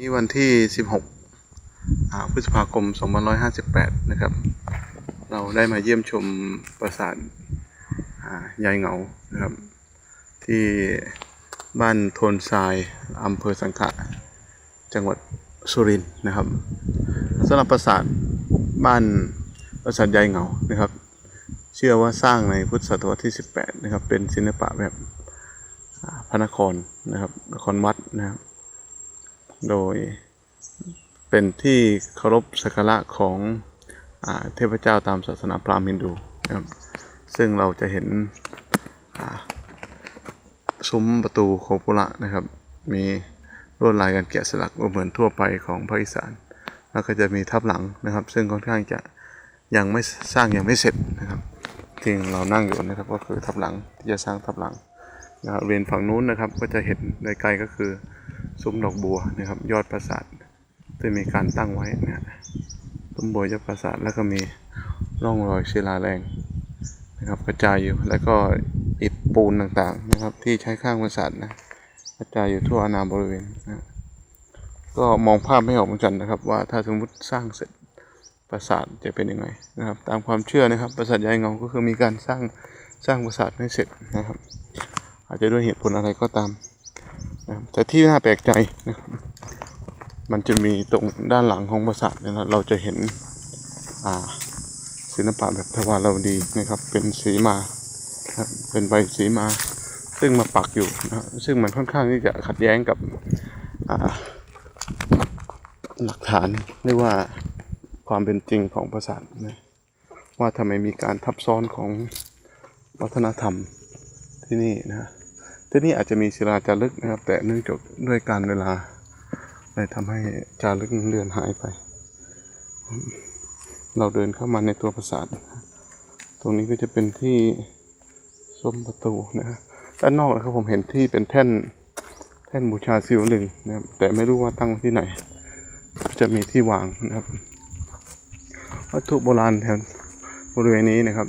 นี่วันที่ 16พฤษภาคม 2558 นะครับ เราได้มาเยี่ยมชมปราสาทยายเหงา นะครับ ที่บ้านโทนทรายอำเภอสังขะ จังหวัดสุรินทร์นะครับสำหรับปราสาทบ้านปราสาทยายเหงา นะครับ เชื่อว่าสร้างในพุทธศตวรรษที่ 18 นะครับ เป็นศิลปะแบบพระนครนะครับ นครวัดนะครับ โดยเป็นที่เคารพสักการะของอเทพเจ้าตามศาสนาพราหมณ์ฮินดูนะครับ ซึ่งเราจะเห็นซุ้มประตูโคปุระนะครับ มีลวดลายการแกะสลักเหมือนทั่วไปของภาคอีสาน แล้วก็จะมีทับหลังนะครับ ซึ่งค่อนข้างจะยังไม่สร้างยังไม่เสร็จนะครับที่เรานั่งอยู่นะครับก็คือทับหลังที่จะสร้างทับหลังนะครับเรียนฝั่งนู้นนะครับก็จะเห็นไกลๆก็คือ ซุ้มดอกบัวนะครับ ยอดปราสาทที่มีการตั้งไว้นะฮะซุ้มบัวยอดปราสาทแล้วก็มีร่องรอยศิลาแรงนะครับ กระจายอยู่แล้วก็อิฐปูนต่างๆนะครับ ที่ใช้ข้างปราสาทนะกระจายอยู่ทั่วอาณาบริเวณนะก็มองภาพไม่ออกเหมือนกันนะครับ ว่าถ้าสมมติสร้างเสร็จปราสาทจะเป็นยังไงนะครับ ตามความเชื่อนะครับปราสาทยายเงาก็คือมีการสร้างสร้างปราสาทให้เสร็จนะครับ อาจจะด้วยเหตุผลอะไรก็ตาม นะแต่ที่น่าแปลกใจนะครับมันจะมีตรงด้านหลังของปราสาทเนี่ยนะเราจะเห็นอ่าศิลปะแบบทวารวดีนะครับ เป็นสีมาครับเป็นใบสีมา ซึ่งมาปักอยู่นะครับซึ่งมันค่อนข้างที่จะขัดแย้งกับอ่าหลักฐานหรือว่าความเป็นจริงของปราสาทนะว่าทำไมมีการทับซ้อนของวัฒนธรรมที่นี่นะ ที่นี่อาจจะมีศิลาจารึกนะครับ แต่เนื่องจากด้วยการเวลาเลยทำให้จารึกเลือนหายไป เราเดินเข้ามาในตัวปราสาทตรงนี้ก็จะเป็นที่ซุ้มประตูนะฮะด้านนอกนะครับผมเห็นที่เป็นแท่นแท่นบูชาศิวลึงนะครับแต่ไม่รู้ว่าตั้งที่ไหน จะมีที่วางนะครับวัตถุโบราณแถวบริเวณนี้นะครับ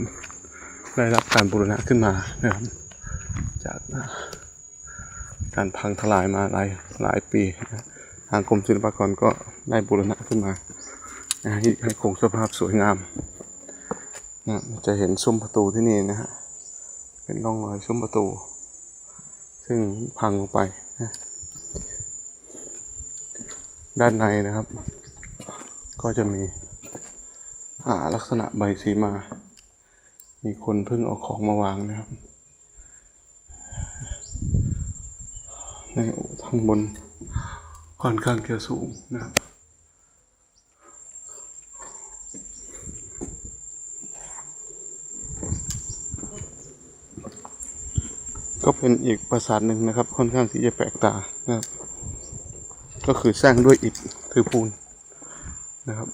ได้รับการบูรณะขึ้นมานะครับจาก การพังทลายมาหลายหลายปีนะทางกรมศิลปากรก็ได้บูรณะขึ้นมานะให้ให้คงสภาพสวยงามนะจะเห็นซุ้มประตูที่นี่นะฮะเป็นร่องรอยซุ้มประตู ซึ่งพังลงไปนะด้านในนะครับ ก็จะมีอาลักษณะใบสีมา มีคนเพิ่งเอาของมาวางนะครับ ในทางบนค่อนข้างจะสูงนะครับก็เป็นอีกปราสาทหนึ่งนะครับ ค่อนข้างที่จะแปลกตานะครับ ก็คือสร้างด้วยอิฐถือปูนนะครับ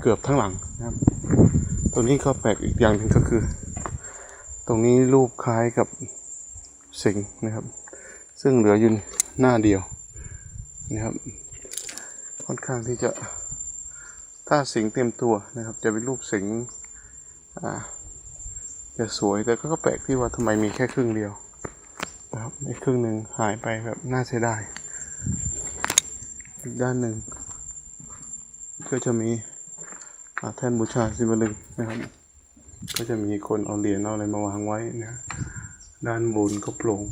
เกือบทั้งหลังนะครับ ตรงนี้ก็แปลกอีกอย่างหนึ่งก็คือ ตรงนี้รูปคล้ายกับสิงนะครับ ซึ่งเหลืออยู่หน้าเดียวนะครับ ค่อนข้างที่จะถ้าสิงเต็มตัวนะครับ จะเป็นรูปสิงอ่าจะสวยแต่ก็แปลกที่ว่าทำไมมีแค่ครึ่งเดียวนะครับในครึ่งหนึ่งหายไปแบบน่าเสียดายอีกด้านหนึ่งก็จะมีแท่นบูชาศิวลึงนะครับ ก็จะมีคนเอาเหรียญเอาอะไรมาวางไว้นะ ด้านบนก็โปร่ง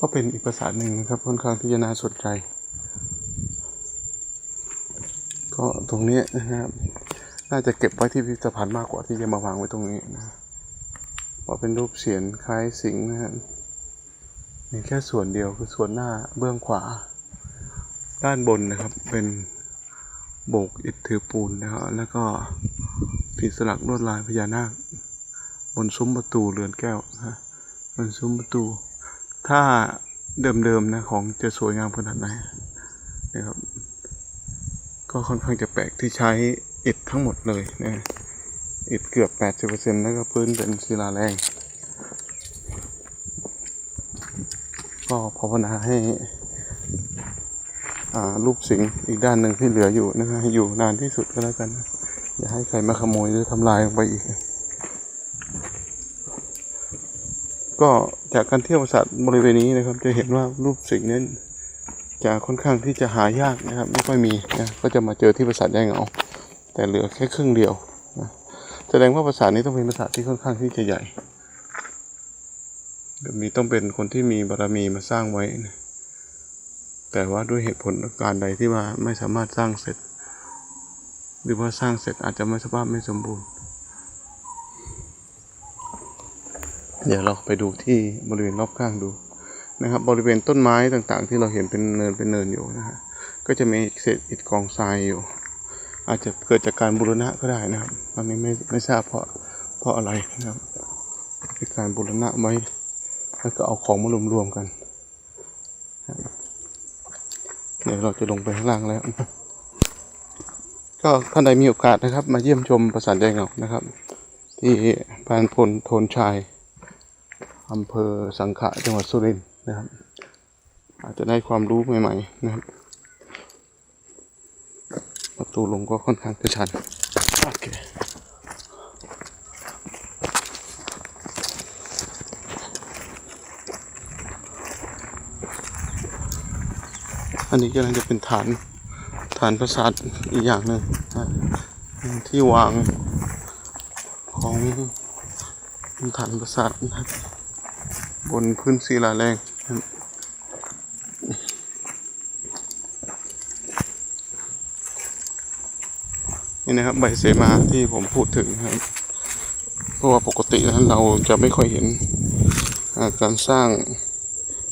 ก็เป็นอีกภาษาหนึ่งนะครับค่อนข้างที่จะน่าสนใจก็ตรงนี้นะครับน่าจะเก็บไว้ที่พิพิธภัณฑ์มากกว่าที่จะมาวางไว้ตรงนี้นะเพราะเป็นรูปเสียนคล้ายสิงห์นะครับมีแค่ส่วนเดียวคือส่วนหน้าเบื้องขวา ด้านบนนะครับเป็นโบกอิฐถือปูนนะครับแล้วก็ติดสลักลวดลายพญานาค บนซุ้มประตูเรือนแก้วนะบนซุ้มประตู ถ้าเดิมๆนะของจะสวยงามขนาดไหนนะครับ ก็ค่อนข้างจะแปลกที่ใช้อิฐทั้งหมดเลยนะอิฐเกือบ 80%แล้วก็พื้นเป็นศิลาแรง ก็ภาวนาให้อ่ารูปสิงห์อีกด้านหนึ่งที่เหลืออยู่นะฮะอยู่นานที่สุดก็แล้วกัน อย่าให้ใครมาขโมยหรือทำลายลงไปอีก ก็จากการเที่ยวปราสาทบริเวณนี้นะครับ จะเห็นว่ารูปสิ่งนี้จะค่อนข้างที่จะหายากนะครับ ไม่ค่อยมีนะก็จะมาเจอที่ปราสาทยายเหงา แต่เหลือแค่ครึ่งเดียวนะแสดงว่าปราสาทนี้ต้องเป็นปราสาทที่ค่อนข้างที่จะใหญ่มีต้องเป็นคนที่มีบารมีมาสร้างไว้นะแต่ว่าด้วยเหตุผลการใดที่ว่าไม่สามารถสร้างเสร็จ หรือว่าสร้างเสร็จอาจจะไม่สภาพไม่สมบูรณ์ เดี๋ยวเราไปดูที่บริเวณรอบข้างดูนะครับ บริเวณต้นไม้ต่างๆ ที่เราเห็นเป็นเนินเป็นเนินอยู่นะฮะก็จะมีเศษอิฐกองทรายอยู่ อาจจะเกิดจากการบูรณะก็ได้นะครับ ตอนนี้ไม่ไม่ทราบเพราะเพราะอะไรนะครับเป็นการบูรณะไว้แล้วก็เอาของมารวมๆกัน เดี๋ยวเราจะลงไปข้างล่างแล้ว ก็ท่านใดมีโอกาสนะครับ มาเยี่ยมชมปราสาทยายเงานะครับ ที่พานพลโทนชัย อำเภอสังขะจังหวัดสุรินทร์นะครับ อาจจะได้ความรู้ใหม่ๆนะครับ ประตูลงก็ค่อนข้างจะชันโอเคอันนี้กำลังจะเป็นฐานฐานปราสาทอีกอย่างหนึ่งนะที่วางของฐานปราสาทนะครับ บนพื้นศิลาแรงนี่นะครับ ใบเสมาที่ผมพูดถึงครับ เพราะว่าปกติแล้วเราจะไม่ค่อยเห็นาการสร้าง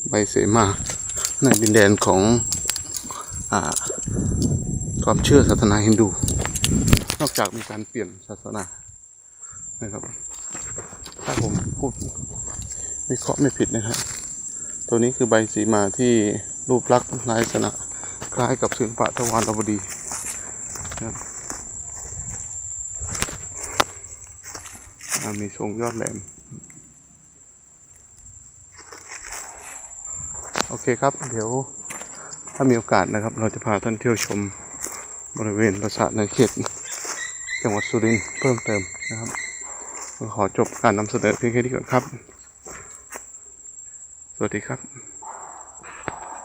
ใบเสมาในดินแดนของอความเชื่อศาสนาฮินดู นอกจากมีการเปลี่ยนศาสนานะครับ ถ้าผมพูด วิเคราะห์ไม่ผิดนะครับ ตัวนี้คือใบสีมาที่รูปลักษณ์ลักษณะคล้ายกับศิลปะทวารวดีนะครับมีทรงยอดแหลม โอเคครับ เดี๋ยวถ้ามีโอกาสนะครับ เราจะพาท่านเที่ยวชมบริเวณปราสาทในเขตจังหวัดสุรินทร์เพิ่มเติมนะครับ ขอจบการนำเสนอเพียงแค่นี้ก่อนครับ วัสดีครับ